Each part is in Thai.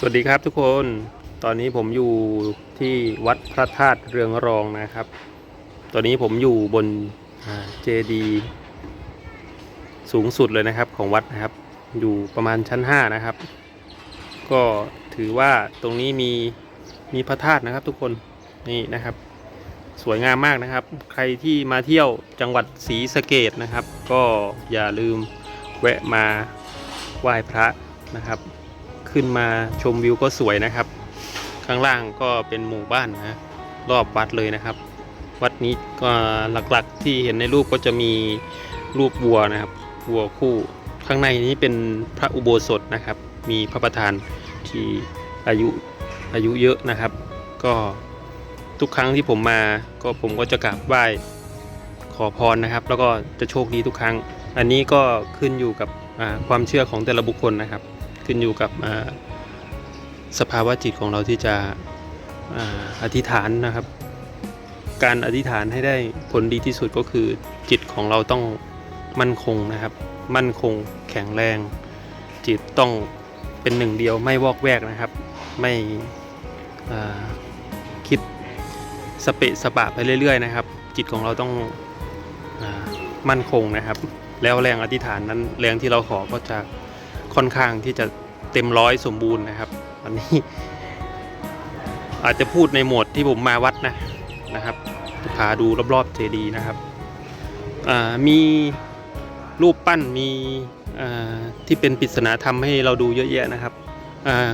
สวัสดีครับทุกคน ตอนนี้ผมอยู่ที่วัดพระธาตุเรืองรองนะครับ ตอนนี้ผมอยู่บนเจดีสูงสุดเลยนะครับของวัดนะครับ อยู่ประมาณชั้น 5 นะครับ ก็ถือว่าตรงนี้มีมีพระธาตุนะครับทุกคน นี่นะครับ สวยงามมากนะครับ ใครที่มาเที่ยวจังหวัดศรีสะเกดนะครับ ก็อย่าลืมแวะมาไหว้พระนะครับ ขึ้นมาชมวิวก็สวยนะครับ ข้างล่างก็เป็นหมู่บ้านนะรอบวัดเลยนะครับ วัดนี้ก็หลักๆที่เห็นในรูปก็จะมีรูปวัวนะครับวัวคู่ข้างในนี้เป็นพระอุโบสถนะครับ มีพระประธานที่อายุอายุเยอะนะครับ ก็ทุกครั้งที่ผมมาก็ผมก็จะกราบไหว้ขอพรนะครับ แล้วก็จะโชคดีทุกครั้ง อันนี้ก็ขึ้นอยู่กับความเชื่อของแต่ละบุคคลนะครับ ขึ้นอยู่กับสภาวะจิตของเราที่จะอาอธิษฐานนะครับ การอธิษฐานให้ได้ผลดีที่สุดก็คือจิตของเราต้องมั่นคงนะครับ มั่นคงแข็งแรง จิตต้องเป็นหนึ่งเดียวไม่วอกแวกนะครับ ไม่คิดสเปะสปะไปเรื่อย ๆ นะครับ จิตของเราต้องอมั่นคงนะครับ แล้วแรงอธิษฐานนั้นแรงที่เราขอก็จะค่อนข้างที่จะ เต็มร้อยสมบูรณ์นะครับอันนี้ อาจจะพูดในโหมดที่ผมมาวัดนะนะครับพาดูรอบๆเจดีนะครับมีรูปปั้นมีที่เป็นปริศนาธรรมให้เราดูเยอะแยะนะครับ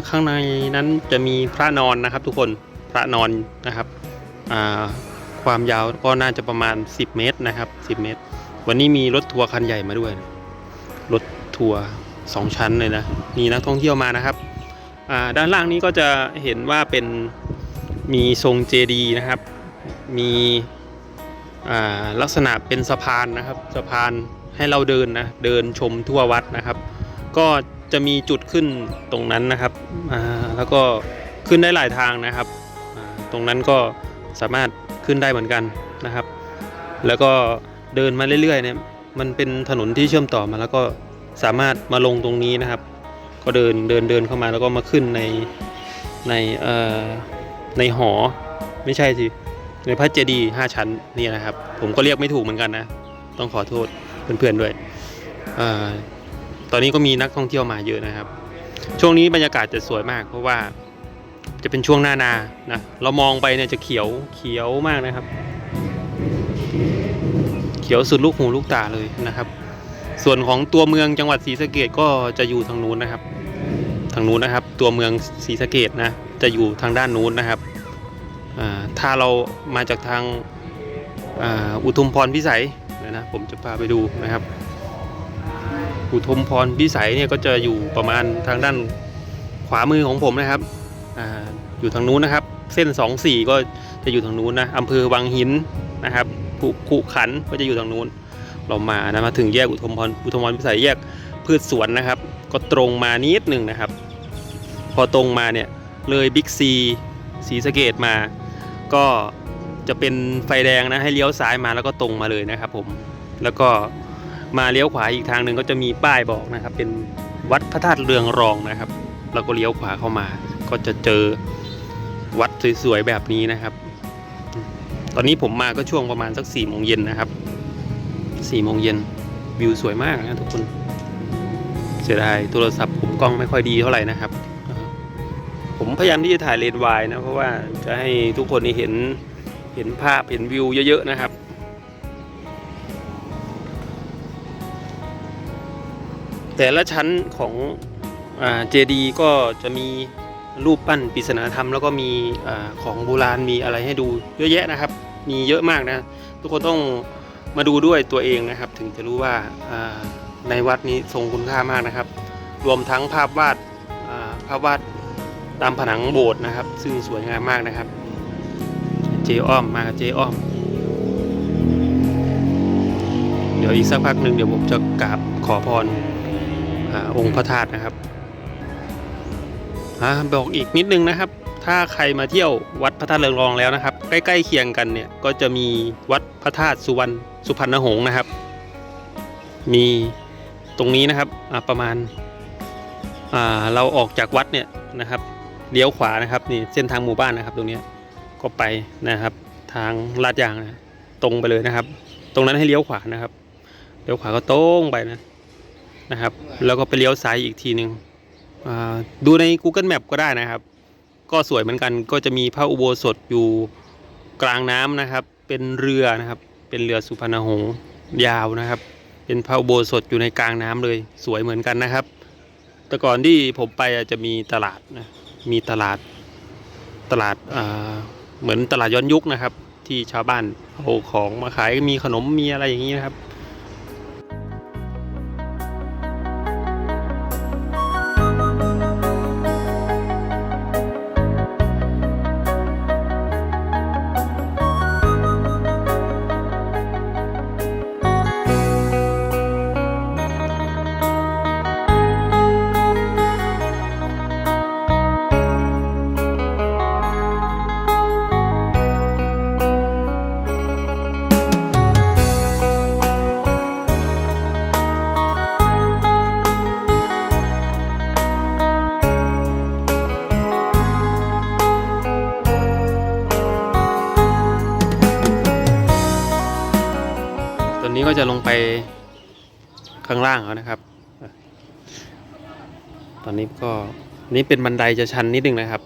ข้างในนั้นจะมีพระนอนนะครับทุกคนพระนอนนะครับความยาวก็น่าจะประมาณ 10 เมตรนะครับ 10 เมตร วันนี้มีรถทัวร์คันใหญ่มาด้วย รถทัวร์ สองชั้นเลยนะมีนักท่องเที่ยวมานะครับอ่าด้านล่างนี้ก็จะเห็นว่าเป็นมีทรงเจดีนะครับ มีอ่าลักษณะเป็นสะพานนะครับ สะพานให้เราเดินนะเดินชมทั่ววัดนะครับ ก็จะมีจุดขึ้นตรงนั้นนะครับอ่าแล้วก็ขึ้นได้หลายทางนะครับอ่าตรงนั้นก็สามารถขึ้นได้เหมือนกันนะครับ แล้วก็เดินมาเรื่อยๆเนี่ยมันเป็นถนนที่เชื่อมต่อมาแล้วก็ สามารถมาลงตรงนี้นะครับ ก็เดินเดินเดินเข้ามาแล้วก็มาขึ้นในในเอ่อในหอไม่ใช่สิในพระเจดีย์ห้าชั้นนี่นะครับ ผมก็เรียกไม่ถูกเหมือนกันนะ ต้องขอโทษเพื่อนๆด้วยอตอนนี้ก็มีนักท่องเที่ยวมาเยอะนะครับ ช่วงนี้บรรยากาศจะสวยมาก เพราะว่าจะเป็นช่วงหน้านานะเรามองไปเนี่ยจะเขียวเขียวมากนะครับ เขียวสุดลูกหูลูกตาเลยนะครับ ส่วนของตัวเมืองจังหวัดศรีสะเกดก็จะอยู่ทางนู้นนะครับ ทางนู้นนะครับ ตัวเมืองศรีสะเกดนะ จะอยู่ทางด้านนู้นนะครับอ่าถ้าเรามาจากทางอ,าอุทุมพรพิสัยเลยนะผมจะพาไปดูนะครับ อุทุมพรพิสัยเนี่ยก็จะอยู่ประมาณทางด้านขวามือของผมนะครับอาอยู่ทางนู้นนะครับ เส้น 24 ก็จะอยู่ทางนู้นนะอำเภอวังหินนะครับขุขุขันก็จะอยู่ทางนู้น เรามานะมาถึงแยกอุทมพรอุทมพรพิสัยแยกพืชสวนนะครับ ก็ตรงมานิดหนึ่งนะครับ พอตรงมาเนี่ยเลยบิ๊กซีสีสเกตมา ก็จะเป็นไฟแดงนะให้เลี้ยวซ้ายมาแล้วก็ตรงมาเลยนะครับผมแล้วก็มาเลี้ยวขวาอีกทางหนึ่งก็จะมีป้ายบอกนะครับ เป็นวัดพระธาตุเรืองรองนะครับ แล้วก็เลี้ยวขวาเข้ามา ก็จะเจอวัดสวยๆแบบนี้นะครับ ตอนนี้ผมมาก็ช่วงประมาณสักสี่โมงเย็นนะครับ สี่โมงเย็นวิวสวยมากนะทุกคน เสียดายโทรศัพท์ผมกล้องไม่ค่อยดีเท่าไหร่นะครับ ผมพยายามที่จะถ่ายเลนวายนะ เพราะว่าจะให้ทุกคนเห็นเห็นภาพเห็นวิวเยอะๆนะครับแต่ละชั้นของเจดีก็จะมีรูปปั้นปริศนาธรรม แล้วก็มีอของโบราณมีอะไรให้ดูเยอะแยะนะครับ มีเยอะมากนะ ทุกคนต้อง มาดูด้วยตัวเองนะครับ ถึงจะรู้ว่าในวัดนี้ทรงคุณค่ามากนะครับ รวมทั้งภาพวาดภาพวาดตามผนังโบสถ์นะครับ ซึ่งสวยงามมากนะครับ เจอ้อมมากับเจอ้อม เดี๋ยวอีกสักพักหนึ่งเดี๋ยวผมจะกราบขอพรอองค์พระธาตุนะครับอบอกอีกนิดนึงนะครับ ถ้าใครมาเที่ยววัดพระธาตุเรืองรองแล้วนะครับ ใกล้ๆเคียงกันเนี่ยก็จะมีวัดพระธาตุสุวรรณสุพรรณหงษ์นะครับ มีตรงนี้นะครับประมาณาเราออกจากวัดเนี่ยนะครับเลี้ยวขวานะครับนี่เส้นทางหมู่บ้านนะครับ ตรงนี้ก็ไปนะครับ ทางลาดยางนะตรงไปเลยนะครับ ตรงนั้นให้เลี้ยวขวานะครับเลี้ยวขวาก็ตรงไปนะนะครับ แล้วก็ไปเลี้ยวซ้ายอีกทีหนึ่งดูใน Google Map ก็ได้นะครับ ก็สวยเหมือนกัน ก็จะมีพระอุโบสถอยู่กลางน้ำนะครับ เป็นเรือนะครับ เป็นเรือสุพรรณหงษ์ยาวนะครับ เป็นพระอุโบสถอยู่ในกลางน้ำเลย สวยเหมือนกันนะครับ แต่ก่อนที่ผมไปจะมีตลาดนะ มีตลาดตลาดอ่าเหมือนตลาดย้อนยุคนะครับ ที่ชาวบ้านเอาของมาขายมีขนมมีอะไรอย่างนี้นะครับ ข้างล่างแล้วนะครับ ตอนนี้ก็นี่เป็นบันไดจะชันนิดนึงนะครับ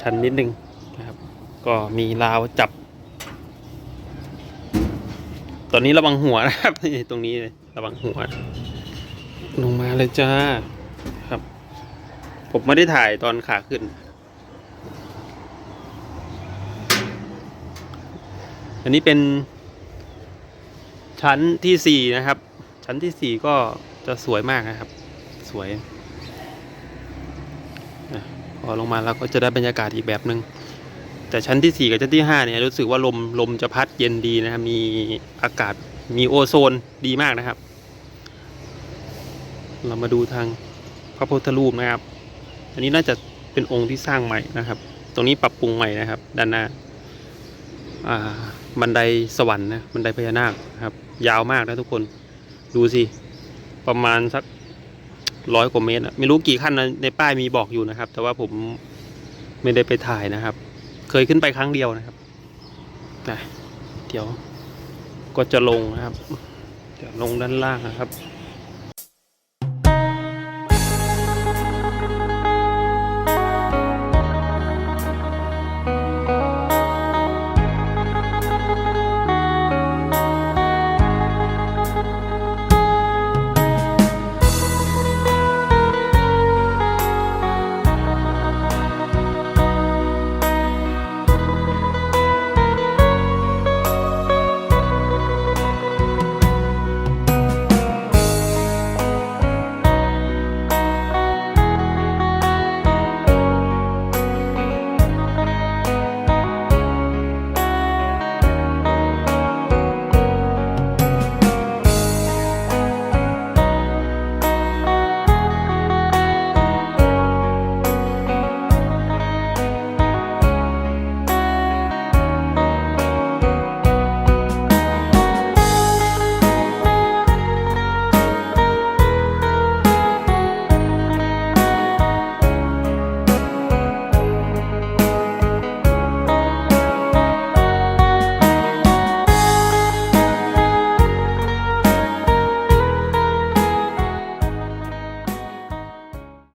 ชันนิดนึงนะครับ ก็มีราวจับ ตอนนี้ระวังหัวนะครับตรงนี้เลยระวังหัว ลงมาเลยจ้าครับ ผมไม่ได้ถ่ายตอนขาขึ้นอันนี้เป็น ชั้นที่สี่นะครับ ชั้นที่สี่ก็จะสวยมากนะครับ สวยพอลงมาแล้วก็จะได้บรรยากาศอีกแบบหนึง่งแต่ชั้นที่สี่กับชั้นที่ห้าเนี่ยรู้สึกว่าลมลมจะพัดเย็นดีนะครับมีอากาศมีโอโซนดีมากนะครับ เรามาดูทางพระพุทธรูปนะครับ อันนี้น่าจะเป็นองค์ที่สร้างใหม่นะครับ ตรงนี้ปรับปรุงใหม่นะครับ ด้านหน้าอ่าบันไดสวรรค์นะบันไดพญานาคนะครับ ยาวมากนะทุกคน ดูสิ ประมาณสักร้อยกว่าเมตรอะไม่รู้กี่ขั้นนะในป้ายมีบอกอยู่นะครับ แต่ว่าผมไม่ได้ไปถ่ายนะครับ เคยขึ้นไปครั้งเดียวนะครับนะเดี๋ยวก็จะลงนะครับ จะลงด้านล่างนะครับ